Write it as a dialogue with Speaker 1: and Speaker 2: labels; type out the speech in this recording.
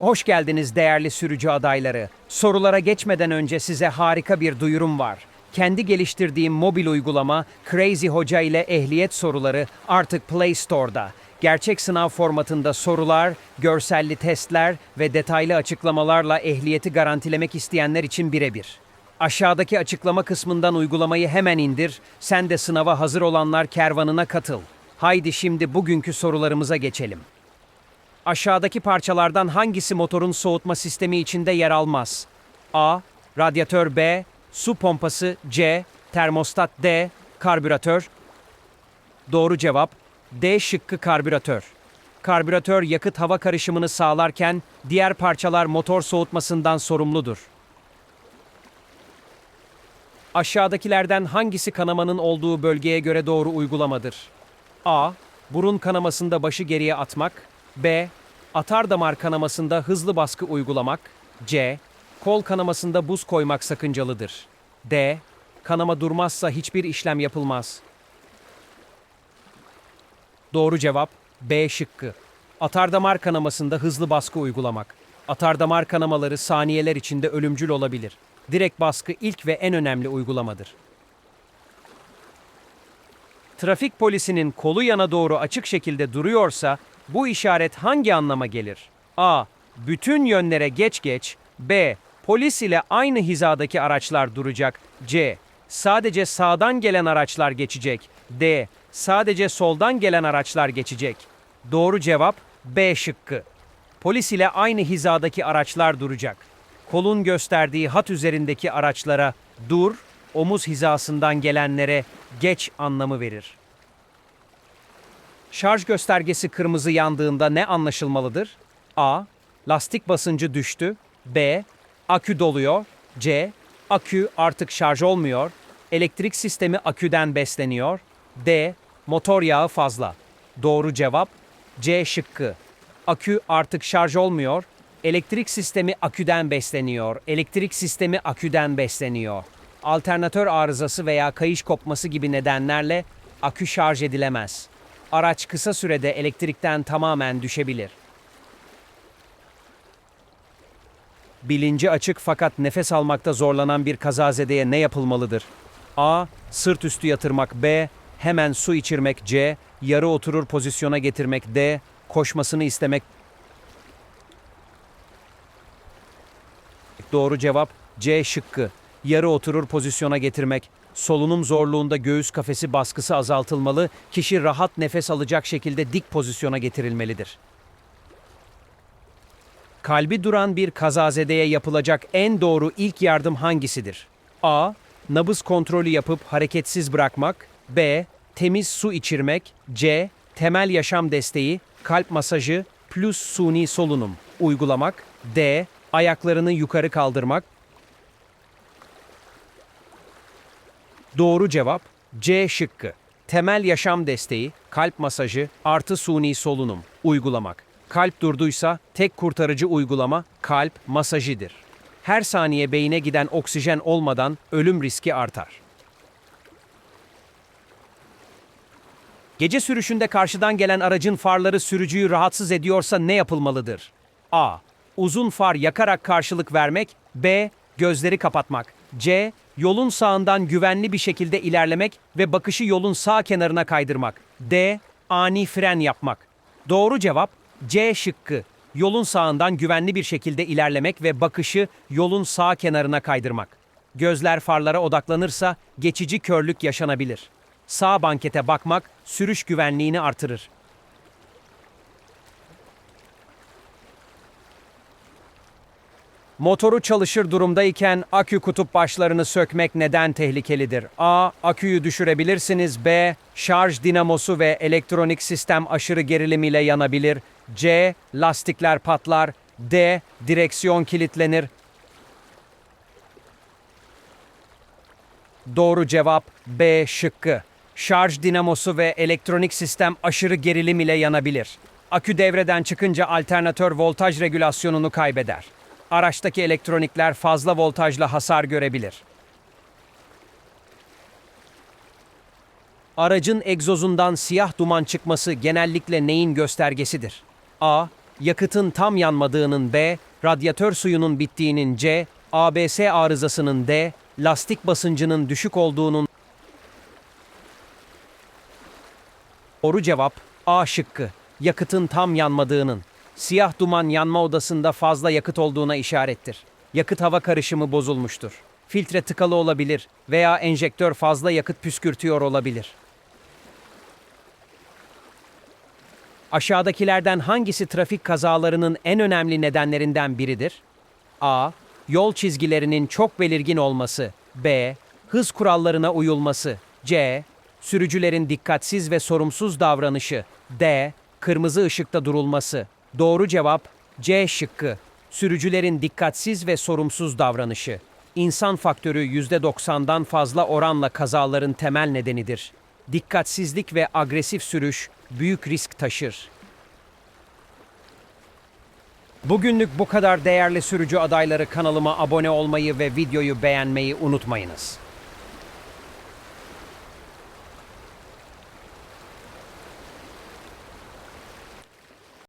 Speaker 1: Hoş geldiniz değerli sürücü adayları. Sorulara geçmeden önce size harika bir duyurum var. Kendi geliştirdiğim mobil uygulama Crazy Hoca ile ehliyet soruları artık Play Store'da. Gerçek sınav formatında sorular, görselli testler ve detaylı açıklamalarla ehliyeti garantilemek isteyenler için birebir. Aşağıdaki açıklama kısmından uygulamayı hemen indir, sen de sınava hazır olanlar kervanına katıl. Haydi şimdi bugünkü sorularımıza geçelim. Aşağıdaki parçalardan hangisi motorun soğutma sistemi içinde yer almaz? A. Radyatör B. Su pompası C. Termostat D. Karbüratör Doğru cevap D şıkkı karbüratör. Karbüratör yakıt hava karışımını sağlarken diğer parçalar motor soğutmasından sorumludur. Aşağıdakilerden hangisi kanamanın olduğu bölgeye göre doğru uygulamadır? A. Burun kanamasında başı geriye atmak. B. Atar damar kanamasında hızlı baskı uygulamak. C. Kol kanamasında buz koymak sakıncalıdır. D. Kanama durmazsa hiçbir işlem yapılmaz. Doğru cevap B şıkkı. Atardamar kanamasında hızlı baskı uygulamak. Atardamar kanamaları saniyeler içinde ölümcül olabilir. Direkt baskı ilk ve en önemli uygulamadır. Trafik polisinin kolu yana doğru açık şekilde duruyorsa bu işaret hangi anlama gelir? A. Bütün yönlere geç geç. B. Polis ile aynı hizadaki araçlar duracak. C. Sadece sağdan gelen araçlar geçecek. D. Sadece soldan gelen araçlar geçecek. Doğru cevap B şıkkı. Polis ile aynı hizadaki araçlar duracak. Kolun gösterdiği hat üzerindeki araçlara dur, omuz hizasından gelenlere geç anlamı verir. Şarj göstergesi kırmızı yandığında ne anlaşılmalıdır? A. Lastik basıncı düştü. B. Akü doluyor. C. Akü artık şarj olmuyor. Elektrik sistemi aküden besleniyor. D. Motor yağı fazla. Doğru cevap C şıkkı. Akü artık şarj olmuyor. Elektrik sistemi aküden besleniyor. Elektrik sistemi aküden besleniyor. Alternatör arızası veya kayış kopması gibi nedenlerle akü şarj edilemez. Araç kısa sürede elektrikten tamamen düşebilir. Bilinci açık fakat nefes almakta zorlanan bir kazazedeye ne yapılmalıdır? A. Sırt üstü yatırmak B. Hemen su içirmek C. Yarı oturur pozisyona getirmek D. Koşmasını istemek Doğru cevap C şıkkı. Yarı oturur pozisyona getirmek. Solunum zorluğunda göğüs kafesi baskısı azaltılmalı, kişi rahat nefes alacak şekilde dik pozisyona getirilmelidir. Kalbi duran bir kazazedeye yapılacak en doğru ilk yardım hangisidir? A. Nabız kontrolü yapıp hareketsiz bırakmak. B. Temiz su içirmek. C. Temel yaşam desteği, kalp masajı plus suni solunum uygulamak. D. Ayaklarını yukarı kaldırmak. Doğru cevap C şıkkı. Temel yaşam desteği, kalp masajı artı suni solunum uygulamak. Kalp durduysa tek kurtarıcı uygulama kalp masajıdır. Her saniye beyine giden oksijen olmadan ölüm riski artar. Gece sürüşünde karşıdan gelen aracın farları sürücüyü rahatsız ediyorsa ne yapılmalıdır? A. Uzun far yakarak karşılık vermek. B. Gözleri kapatmak. C. Yolun sağından güvenli bir şekilde ilerlemek ve bakışı yolun sağ kenarına kaydırmak. D. Ani fren yapmak. Doğru cevap C şıkkı. Yolun sağından güvenli bir şekilde ilerlemek ve bakışı yolun sağ kenarına kaydırmak. Gözler farlara odaklanırsa geçici körlük yaşanabilir. Sağ bankete bakmak sürüş güvenliğini artırır. Motoru çalışır durumdayken akü kutup başlarını sökmek neden tehlikelidir? A. Aküyü düşürebilirsiniz. B. Şarj dinamosu ve elektronik sistem aşırı gerilim ile yanabilir. C. Lastikler patlar. D. Direksiyon kilitlenir. Doğru cevap B şıkkı. Şarj dinamosu ve elektronik sistem aşırı gerilim ile yanabilir. Akü devreden çıkınca alternatör voltaj regülasyonunu kaybeder. Araçtaki elektronikler fazla voltajla hasar görebilir. Aracın egzozundan siyah duman çıkması genellikle neyin göstergesidir? A. yakıtın tam yanmadığının B, radyatör suyunun bittiğinin C, ABS arızasının D, lastik basıncının düşük olduğunun Doğru cevap A şıkkı. Yakıtın tam yanmadığının. Siyah duman yanma odasında fazla yakıt olduğuna işarettir. Yakıt hava karışımı bozulmuştur. Filtre tıkalı olabilir veya enjektör fazla yakıt püskürtüyor olabilir. Aşağıdakilerden hangisi trafik kazalarının en önemli nedenlerinden biridir? A. Yol çizgilerinin çok belirgin olması. B. Hız kurallarına uyulması. C. Sürücülerin dikkatsiz ve sorumsuz davranışı. D. Kırmızı ışıkta durulması. Doğru cevap C şıkkı. Sürücülerin dikkatsiz ve sorumsuz davranışı. İnsan faktörü %90'dan fazla oranla kazaların temel nedenidir. Dikkatsizlik ve agresif sürüş büyük risk taşır. Bugünlük bu kadar değerli sürücü adayları kanalıma abone olmayı ve videoyu beğenmeyi unutmayınız.